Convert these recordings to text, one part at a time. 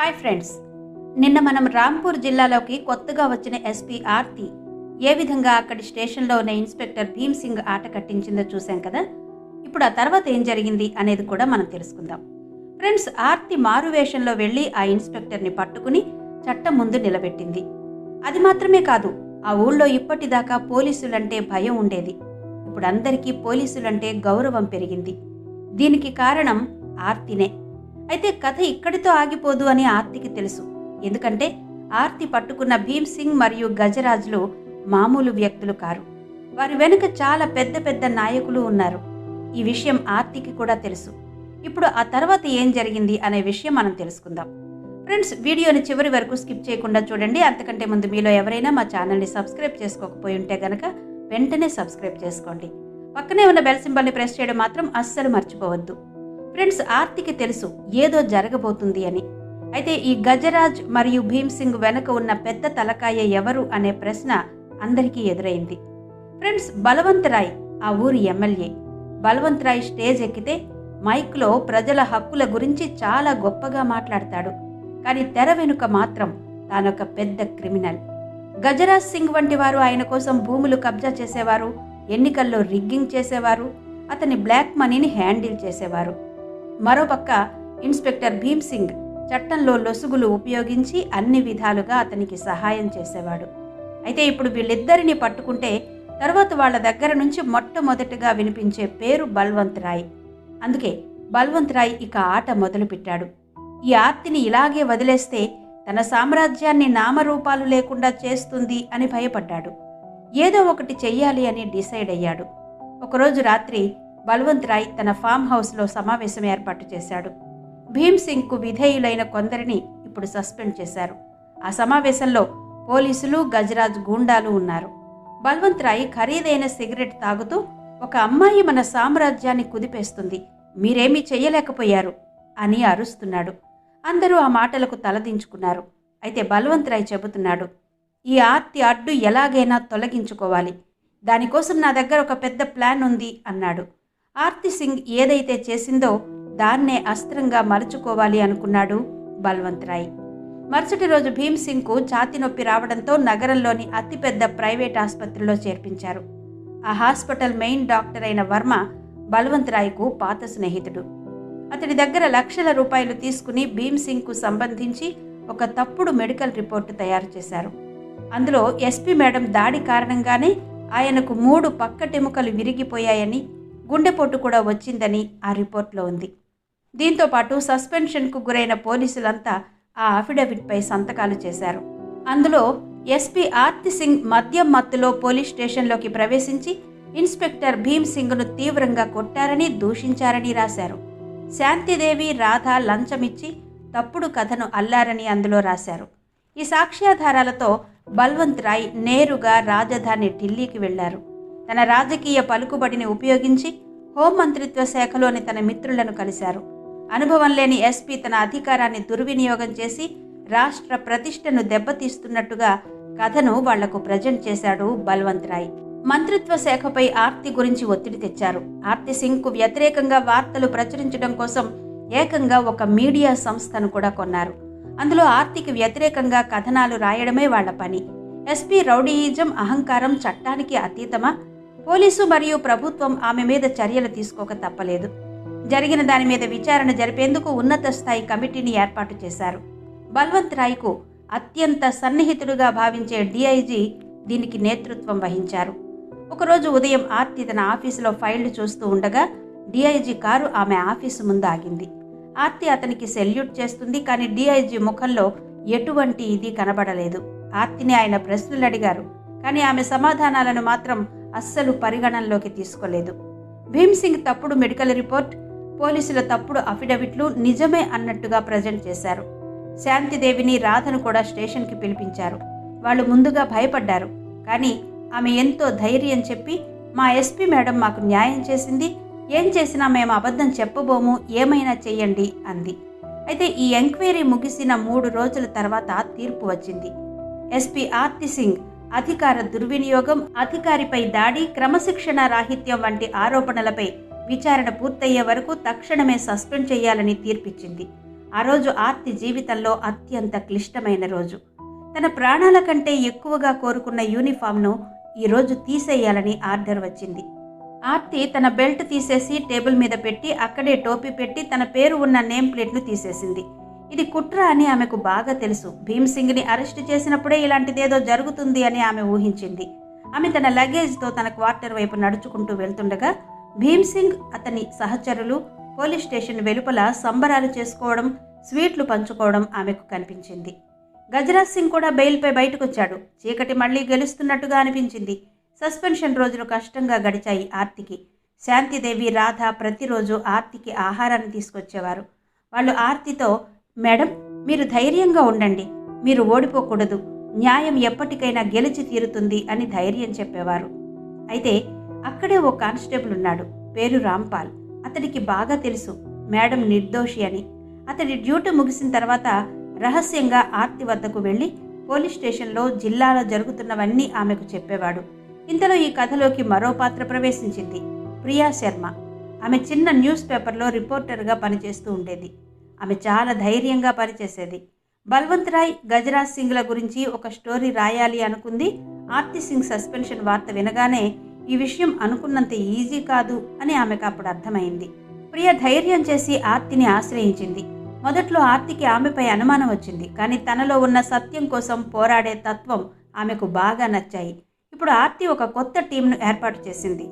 Hi friends. నిన్న మనం రాంపూర్ జిల్లాలోకి కొత్తగా వచ్చిన ఎస్పీ ఆర్తి ఏ విధంగా అక్కడి స్టేషన్లో ఉన్న ఇన్స్పెక్టర్ భీమ్ సింగ్ ఆట కట్టించిందో చూశాం కదా? ఇప్పుడు ఆ తర్వాత ఏం జరిగింది అనేది కూడా మనం తెలుసుకుందాం. ఫ్రెండ్స్ ఆర్తి మారువేషంలో వెళ్ళి ఆ ఇన్స్పెక్టర్ని పట్టుకుని చట్టం ముందు నిలబెట్టింది. అది మాత్రమే కాదు ఆ ఊళ్ళో ఇప్పటిదాకా పోలీసులంటే భయం ఉండేది. ఇప్పుడు అందరికీ పోలీసులంటే గౌరవం పెరిగింది. దీనికి కారణం ఆర్తినే. అయితే కథ ఇక్కడితో ఆగిపోదు అని ఆర్తికి తెలుసు. ఎందుకంటే ఆర్తి పట్టుకున్న భీమ్ సింగ్ మరియు గజరాజులు మామూలు వ్యక్తులు కారు. వారి వెనుక చాలా పెద్ద పెద్ద నాయకులు ఉన్నారు. ఈ విషయం ఆర్తికి కూడా తెలుసు. ఇప్పుడు ఆ తర్వాత ఏం జరిగింది అనే విషయం మనం తెలుసుకుందాం. ఫ్రెండ్స్ వీడియోని చివరి వరకు స్కిప్ చేయకుండా చూడండి. అంతకంటే ముందు మీలో ఎవరైనా మా ఛానల్ని సబ్స్క్రైబ్ చేసుకోకపోయి ఉంటే గనక వెంటనే సబ్స్క్రైబ్ చేసుకోండి. పక్కనే ఉన్న బెల్ సింబల్ని ప్రెస్ చేయడం మాత్రం అస్సలు మర్చిపోవద్దు. ఫ్రెండ్స్ ఆర్తికి తెలుసు ఏదో జరగబోతుంది అని. అయితే ఈ గజరాజ్ మరియు భీమ్ సింగ్ వెనక ఉన్న పెద్ద తలకాయ ఎవరు అనే ప్రశ్న అందరికీ ఎదురైంది. ఫ్రెండ్స్ బలవంతరాయ్ ఆ ఊరి ఎమ్మెల్యే. బలవంతరాయ్ స్టేజ్ ఎక్కితే మైక్లో ప్రజల హక్కుల గురించి చాలా గొప్పగా మాట్లాడతాడు. కానీ తెర వెనుక మాత్రం తానొక పెద్ద క్రిమినల్. గజరాజ్ సింగ్ వంటి వారు ఆయన కోసం భూములు కబ్జా చేసేవారు ఎన్నికల్లో రిగ్గింగ్ చేసేవారు అతని బ్లాక్ మనీని హ్యాండిల్ చేసేవారు. మరోపక్క ఇన్స్పెక్టర్ భీమ్ సింగ్ చట్టంలో లొసుగులు ఉపయోగించి అన్ని విధాలుగా అతనికి సహాయం చేసేవాడు. అయితే ఇప్పుడు వీళ్ళిద్దరిని పట్టుకుంటే తర్వాత వాళ్ళ దగ్గర నుంచి మొట్టమొదటిగా వినిపించే పేరు బల్వంత్ రాయ్. అందుకే బల్వంత్ రాయ్ ఇక ఆట మొదలుపెట్టాడు. ఈ ఆర్తిని ఇలాగే వదిలేస్తే తన సామ్రాజ్యాన్ని నామరూపాలు లేకుండా చేస్తుంది అని భయపడ్డాడు. ఏదో ఒకటి చెయ్యాలి అని డిసైడ్ అయ్యాడు. ఒకరోజు రాత్రి బల్వంత్ రాయ్ తన ఫామ్ హౌస్లో సమావేశం ఏర్పాటు చేశాడు. భీమ్ సింగ్కు విధేయులైన కొందరిని ఇప్పుడు సస్పెండ్ చేశారు. ఆ సమావేశంలో పోలీసులు గజరాజ్ గూండాలు ఉన్నారు. బల్వంత్ రాయ్ ఖరీదైన సిగరెట్ తాగుతూ ఒక అమ్మాయి మన సామ్రాజ్యాన్ని కుదిపేస్తుంది. మీరేమీ చెయ్యలేకపోయారు అని అరుస్తున్నాడు. అందరూ ఆ మాటలకు తలదించుకున్నారు. అయితే బల్వంత్ రాయ్ చెబుతున్నాడు ఈ ఆర్తి అడ్డు ఎలాగైనా తొలగించుకోవాలి. దానికోసం నా దగ్గర ఒక పెద్ద ప్లాన్ ఉంది అన్నాడు. ఆర్తి సింగ్ ఏదైతే చేసిందో దాన్నే అస్త్రంగా మలుచుకోవాలి అనుకున్నాడు బల్వంత్ రాయ్ మరుసటి రోజు భీమ్ సింగ్కు ఛాతి నొప్పి రావడంతో నగరంలోని అతిపెద్ద ప్రైవేట్ ఆసుపత్రిలో చేర్పించారు. ఆ హాస్పిటల్ మెయిన్ డాక్టర్ అయిన వర్మ బల్వంత్ రాయ్కు పాత స్నేహితుడు. అతడి దగ్గర లక్షల రూపాయలు తీసుకుని భీమ్ సింగ్కు సంబంధించి ఒక తప్పుడు మెడికల్ రిపోర్టు తయారు చేశారు. అందులో ఎస్పీ మేడం దాడి కారణంగానే ఆయనకు మూడు పక్కటెముకలు విరిగిపోయాయని గుండెపోటు కూడా వచ్చిందని ఆ రిపోర్ట్లో ఉంది. దీంతో పాటు సస్పెన్షన్కు గురైన పోలీసులంతా ఆ అఫిడవిట్పై సంతకాలు చేశారు. అందులో ఎస్పీ ఆర్తి సింగ్ మద్యం మత్తులో పోలీస్ స్టేషన్లోకి ప్రవేశించి ఇన్స్పెక్టర్ భీమ్ సింగ్ను తీవ్రంగా కొట్టారని దూషించారని రాశారు. శాంతిదేవి రాధ లంచమిచ్చి తప్పుడు కథను అల్లారని అందులో రాశారు. ఈ సాక్ష్యాధారాలతో బల్వంత్ రాయ్ నేరుగా రాజధాని ఢిల్లీకి వెళ్ళారు తన రాజకీయ పలుకుబడిని ఉపయోగించి హోంమంత్రిత్వ శాఖలోని తన మిత్రులను కలిశారు. అనుభవం లేని ఎస్పీ తన అధికారాన్ని దుర్వినియోగం చేసి రాష్ట్ర ప్రతిష్టను దెబ్బతీస్తున్నట్టుగా కథను వాళ్ళకు ప్రజెంట్ చేశాడు బల్వంత్ రాయ్. మంత్రిత్వ శాఖపై ఆర్తి గురించి ఒత్తిడి తెచ్చారు. ఆర్తి సింగ్కు వ్యతిరేకంగా వార్తలు ప్రచురించడం కోసం ఏకంగా ఒక మీడియా సంస్థను కూడా కొన్నారు. అందులో ఆర్తికి వ్యతిరేకంగా కథనాలు రాయడమే వాళ్ళ పని. ఎస్పీ రౌడీయిజం అహంకారం చట్టానికి అతీతమా? పోలీసు మరియు ప్రభుత్వం ఆమె మీద చర్యలు తీసుకోక తప్పలేదు. జరిగిన దాని మీద విచారణ జరిపేందుకు ఉన్నత స్థాయి కమిటీని ఏర్పాటు చేశారు. బల్వంత్ రాయ్కు అత్యంత సన్నిహితుడుగా భావించే డిఐజీ దీనికి నేతృత్వం వహించారు. ఒకరోజు ఉదయం ఆర్తి తన ఆఫీసులో ఫైళ్ళు చూస్తూ ఉండగా డిఐజీ కారు ఆమె ఆఫీసు ముందు ఆగింది. ఆర్తి అతనికి సెల్యూట్ చేస్తుంది కానీ డిఐజీ ముఖంలో ఎటువంటి ఇది కనబడలేదు. ఆర్తిని ఆయన ప్రశ్నలు అడిగారు. కానీ ఆమె సమాధానాలను మాత్రం అస్సలు పరిగణనలోకి తీసుకోలేదు. భీమ్ సింగ్ తప్పుడు మెడికల్ రిపోర్ట్ పోలీసుల తప్పుడు అఫిడవిట్లు నిజమే అన్నట్టుగా ప్రజెంట్ చేశారు. శాంతిదేవిని రాధను కూడా స్టేషన్కి పిలిపించారు. వాళ్ళు ముందుగా భయపడ్డారు. కానీ ఆమె ఎంతో ధైర్యం చెప్పి మా ఎస్పీ మేడం మాకు న్యాయం చేసింది ఏం చేసినా మేము అబద్ధం చెప్పబోము ఏమైనా చెయ్యండి అంది. అయితే ఈ ఎంక్వైరీ ముగిసిన మూడు రోజుల తర్వాత తీర్పు వచ్చింది. ఎస్పీ ఆర్తి సింగ్ అధికార దుర్వినియోగం అధికారిపై దాడి క్రమశిక్షణ రాహిత్యం వంటి ఆరోపణలపై విచారణ పూర్తయ్యే వరకు తక్షణమే సస్పెండ్ చేయాలని తీర్పిచ్చింది. ఆ రోజు ఆర్తి జీవితంలో అత్యంత క్లిష్టమైన రోజు. తన ప్రాణాల కంటే ఎక్కువగా కోరుకున్న యూనిఫామ్ను ఈరోజు తీసేయాలని ఆర్డర్ వచ్చింది. ఆర్తి తన బెల్ట్ తీసేసి టేబుల్ మీద పెట్టి అక్కడే టోపీ పెట్టి తన పేరు ఉన్న నేమ్ ప్లేట్ను తీసేసింది. ఇది కుట్ర అని ఆమెకు బాగా తెలుసు. భీమ్ సింగ్ని అరెస్ట్ చేసినప్పుడే ఇలాంటిదేదో జరుగుతుంది అని ఆమె ఊహించింది. ఆమె తన లగేజ్తో తన క్వార్టర్ వైపు నడుచుకుంటూ వెళ్తుండగా భీమ్సింగ్ అతని సహచరులు పోలీస్ స్టేషన్ వెలుపల సంబరాలు చేసుకోవడం స్వీట్లు పంచుకోవడం ఆమెకు కనిపించింది. గజరాజ్ సింగ్ కూడా బెయిల్పై బయటకొచ్చాడు. చీకటి మళ్ళీ గెలుస్తున్నట్టుగా అనిపించింది. సస్పెన్షన్ రోజులు కష్టంగా గడిచాయి ఆర్తికి. శాంతిదేవి రాధ ప్రతిరోజు ఆర్తికి ఆహారాన్ని తీసుకొచ్చేవారు. వాళ్ళు ఆర్తితో మేడం మీరు ధైర్యంగా ఉండండి. మీరు ఓడిపోకూడదు. న్యాయం ఎప్పటికైనా గెలిచి తీరుతుంది అని ధైర్యం చెప్పేవారు. అయితే అక్కడే ఓ కానిస్టేబుల్ ఉన్నాడు. పేరు రాంపాల్. అతడికి బాగా తెలుసు. మేడం నిర్దోషి అని. అతడి డ్యూటీ ముగిసిన తర్వాత రహస్యంగా ఆర్తి వద్దకు వెళ్ళి పోలీస్ స్టేషన్లో జిల్లాలో జరుగుతున్నవన్నీ ఆమెకు చెప్పేవాడు. ఇంతలో ఈ కథలోకి మరో పాత్ర ప్రవేశించింది. ప్రియా శర్మ. ఆమె చిన్న న్యూస్ పేపర్లో రిపోర్టర్గా పనిచేస్తూ ఉండేది. ఆమె చాలా ధైర్యంగా పనిచేసేది. బల్వంత్ రాయ్ గజరాజ్ సింగ్ల గురించి ఒక స్టోరీ రాయాలి అనుకుంది. ఆర్తి సింగ్ సస్పెన్షన్ వార్త వినగానే ఈ విషయం అనుకున్నంత ఈజీ కాదు అని ఆమెకు అప్పుడు అర్థమైంది. ప్రియ ధైర్యం చేసి ఆర్తిని ఆశ్రయించింది. మొదట్లో ఆర్తికి ఆమెపై అనుమానం వచ్చింది. కానీ తనలో ఉన్న సత్యం కోసం పోరాడే తత్వం ఆమెకు బాగా నచ్చాయి. ఇప్పుడు ఆర్తి ఒక కొత్త టీంను ఏర్పాటు చేసింది.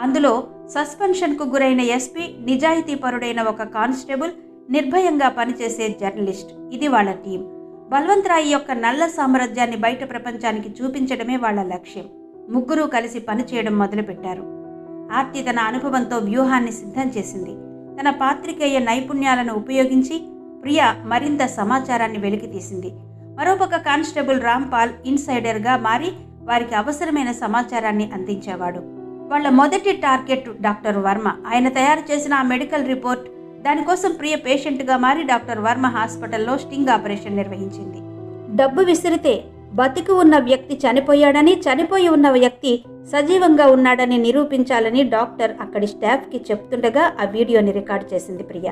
అందులో సస్పెన్షన్కు గురైన ఎస్పీ నిజాయితీపరుడైన ఒక కానిస్టేబుల్ నిర్భయంగా పనిచేసే జర్నలిస్ట్. ఇది వాళ్ళ టీం బల్వంత్రాయ్ యొక్క నల్ల సామ్రాజ్యాన్ని బయట ప్రపంచానికి చూపించడమే వాళ్ళ లక్ష్యం. ముగ్గురూ కలిసి పనిచేయడం మొదలుపెట్టారు. ఆర్తి తన అనుభవంతో వ్యూహాన్ని సిద్ధం చేసింది. తన పాత్రికేయ నైపుణ్యాలను ఉపయోగించి ప్రియ మరింత సమాచారాన్ని వెలికితీసింది మరోపక్క కానిస్టేబుల్ రాంపాల్ ఇన్సైడర్గా మారి వారికి అవసరమైన సమాచారాన్ని అందించేవాడు. వాళ్ళ మొదటి టార్గెట్ డాక్టర్ వర్మ. ఆయన తయారు చేసిన ఆ మెడికల్ రిపోర్ట్ దానికోసం ప్రియ పేషెంట్గా మారి డాక్టర్ వర్మ హాస్పిటల్లో స్టింగ్ ఆపరేషన్ నిర్వహించింది. డబ్బు విసిరితే బతికి ఉన్న వ్యక్తి చనిపోయాడని చనిపోయి ఉన్న వ్యక్తి సజీవంగా ఉన్నాడని నిరూపించాలని డాక్టర్ అక్కడి స్టాఫ్కి చెప్తుండగా ఆ వీడియోని రికార్డ్ చేసింది ప్రియ.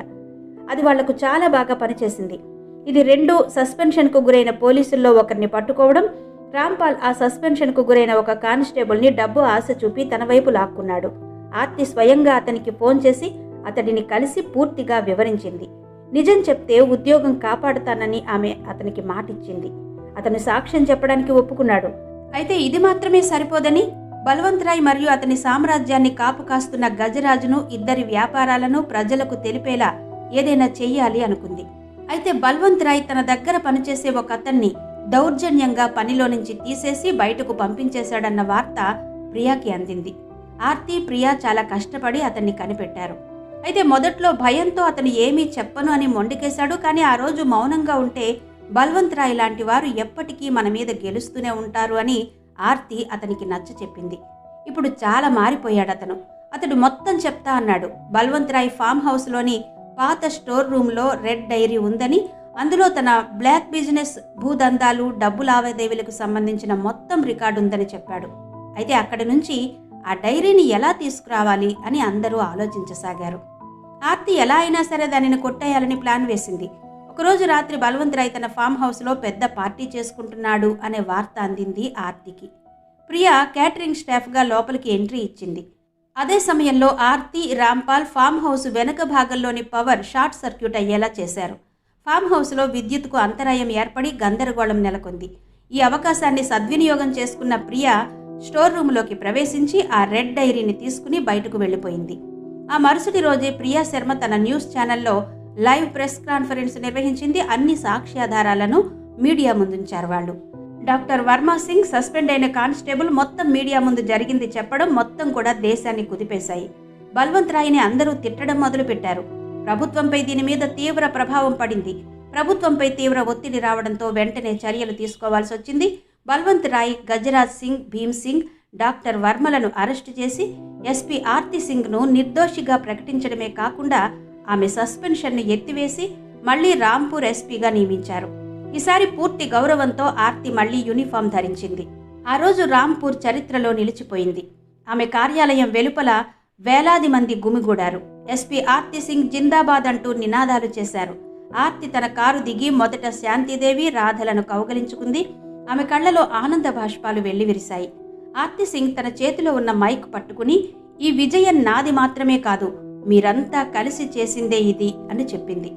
అది వాళ్ళకు చాలా బాగా పనిచేసింది. ఇది రెండు సస్పెన్షన్కు గురైన పోలీసుల్లో ఒకరిని పట్టుకోవడం రాంపాల్ ఆ సస్పెన్షన్కు గురైన ఒక కానిస్టేబుల్ని డబ్బు ఆశ చూపి తన వైపు లాక్కున్నాడు. ఆర్తి స్వయంగా అతనికి ఫోన్ చేసి అతడిని కలిసి పూర్తిగా వివరించింది. నిజం చెప్తే ఉద్యోగం కాపాడుతానని ఆమె అతనికి మాటిచ్చింది. అతను సాక్ష్యం చెప్పడానికి ఒప్పుకున్నాడు. అయితే ఇది మాత్రమే సరిపోదని బల్వంత్ రాయ్ మరియు అతని సామ్రాజ్యాన్ని కాపు కాస్తున్న గజరాజును ఇద్దరి వ్యాపారాలను ప్రజలకు తెలిపేలా ఏదైనా చెయ్యాలి అనుకుంది. అయితే బల్వంత్ రాయ్ తన దగ్గర పనిచేసే ఒక అతన్ని దౌర్జన్యంగా పనిలో నుంచి తీసేసి బయటకు పంపించేశాడన్న వార్త ప్రియాకి అందింది. ఆర్తి ప్రియా చాలా కష్టపడి అతన్ని కనిపెట్టారు. అయితే మొదట్లో భయంతో అతను ఏమీ చెప్పను అని మొండికేశాడు కానీ ఆ రోజు మౌనంగా ఉంటే బల్వంత్ రాయ్ లాంటి వారు ఎప్పటికీ మన మీద గెలుస్తూనే ఉంటారు అని ఆర్తి అతనికి నచ్చ చెప్పింది. ఇప్పుడు చాలా మారిపోయాడు అతను. అతడు మొత్తం చెప్తా అన్నాడు. బల్వంత్ రాయ్ ఫామ్ హౌస్లోని పాత స్టోర్ రూమ్లో రెడ్ డైరీ ఉందని అందులో తన బ్లాక్ బిజినెస్ భూదందాలు డబ్బు లావాదేవీలకు సంబంధించిన మొత్తం రికార్డు ఉందని చెప్పాడు. అయితే అక్కడి నుంచి ఆ డైరీని ఎలా తీసుకురావాలి అని అందరూ ఆలోచించసాగారు. ఆర్తి ఎలా అయినా సరే దానిని కొట్టేయాలని ప్లాన్ వేసింది. ఒకరోజు రాత్రి బలవంతరాయ్ తన ఫామ్ హౌస్లో పెద్ద పార్టీ చేసుకుంటున్నాడు అనే వార్త అందింది ఆర్తికి. ప్రియా క్యాటరింగ్ స్టాఫ్గా లోపలికి ఎంట్రీ ఇచ్చింది. అదే సమయంలో ఆర్తి రాంపాల్ ఫామ్ హౌస్ వెనక భాగంలోని పవర్ షార్ట్ సర్క్యూట్ అయ్యేలా చేశారు. ఫామ్ హౌస్లో విద్యుత్కు అంతరాయం ఏర్పడి గందరగోళం నెలకొంది. ఈ అవకాశాన్ని సద్వినియోగం చేసుకున్న ప్రియా స్టోర్ రూమ్లోకి ప్రవేశించి ఆ రెడ్ డైరీని తీసుకుని బయటకు వెళ్ళిపోయింది. ఆ మరుసటి రోజే ప్రియా శర్మ తన న్యూస్ ఛానల్లో లైవ్ ప్రెస్ కాన్ఫరెన్స్ నిర్వహించింది. అన్ని సాక్ష్యాధారాలను మీడియా ముందుంచారు వాళ్ళు. డాక్టర్ వర్మ సింగ్ సస్పెండ్ అయిన కానిస్టేబుల్ మొత్తం మీడియా ముందు జరిగింది చెప్పడం మొత్తం కూడా దేశాన్ని కుదిపేశాయి. బల్వంత్ రాయిని అందరూ తిట్టడం మొదలుపెట్టారు. ప్రభుత్వంపై దీని మీద తీవ్ర ప్రభావం పడింది. ప్రభుత్వంపై తీవ్ర ఒత్తిడి రావడంతో వెంటనే చర్యలు తీసుకోవాల్సి వచ్చింది. బల్వంత్ రాయ్ గజరాజ్ సింగ్ భీమ్ సింగ్ డాక్టర్ వర్మలను అరెస్టు చేసి ఎస్పీ ఆర్తి సింగ్ను నిర్దోషిగా ప్రకటించడమే కాకుండా ఆమె సస్పెన్షన్ను ఎత్తివేసి మళ్ళీ రాంపూర్ ఎస్పీగా నియమించారు. ఈసారి పూర్తి గౌరవంతో ఆర్తి మళ్ళీ యూనిఫామ్ ధరించింది. ఆ రోజు రాంపూర్ చరిత్రలో నిలిచిపోయింది. ఆమె కార్యాలయం వెలుపల వేలాది మంది గుమిగూడారు. ఎస్పీ ఆర్తి సింగ్ జిందాబాద్ అంటూ నినాదాలు చేశారు. ఆర్తి తన కారు దిగి మొదట శాంతిదేవి రాధలను కౌగలించుకుంది. ఆమె కళ్ళలో ఆనంద బాష్పాలు వెల్లివిరిశాయి ఆర్తి సింగ్ తన చేతిలో ఉన్న మైక్ పట్టుకుని ఈ విజయం నాది మాత్రమే కాదు మీరంతా కలిసి చేసిందే ఇది అని చెప్పింది.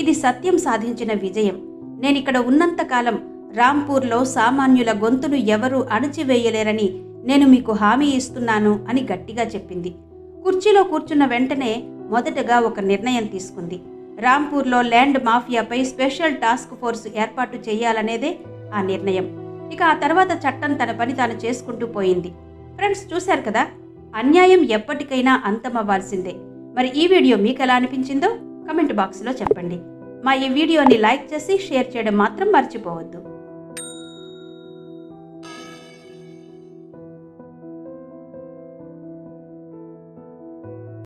ఇది సత్యం సాధించిన విజయం. నేనిక్కడ ఉన్నంతకాలం రాంపూర్లో సామాన్యుల గొంతును ఎవరూ అణచివేయలేరని నేను మీకు హామీ ఇస్తున్నాను అని గట్టిగా చెప్పింది. కుర్చీలో కూర్చున్న వెంటనే మొదటగా ఒక నిర్ణయం తీసుకుంది. రాంపూర్లో ల్యాండ్ మాఫియాపై స్పెషల్ టాస్క్ ఫోర్స్ ఏర్పాటు చేయాలనేదే ఆ నిర్ణయం. ఇక ఆ తర్వాత చట్టం తన పని తాను చేసుకుంటూ పోయింది. ఫ్రెండ్స్ చూశారు కదా? అన్యాయం ఎప్పటికైనా అంతమవ్వాల్సిందే. మరి ఈ వీడియో మీకు ఎలా అనిపించిందో కమెంట్ బాక్స్లో చెప్పండి. మా ఈ వీడియోని లైక్ చేసి షేర్ చేయడం మాత్రం మర్చిపోవద్దు.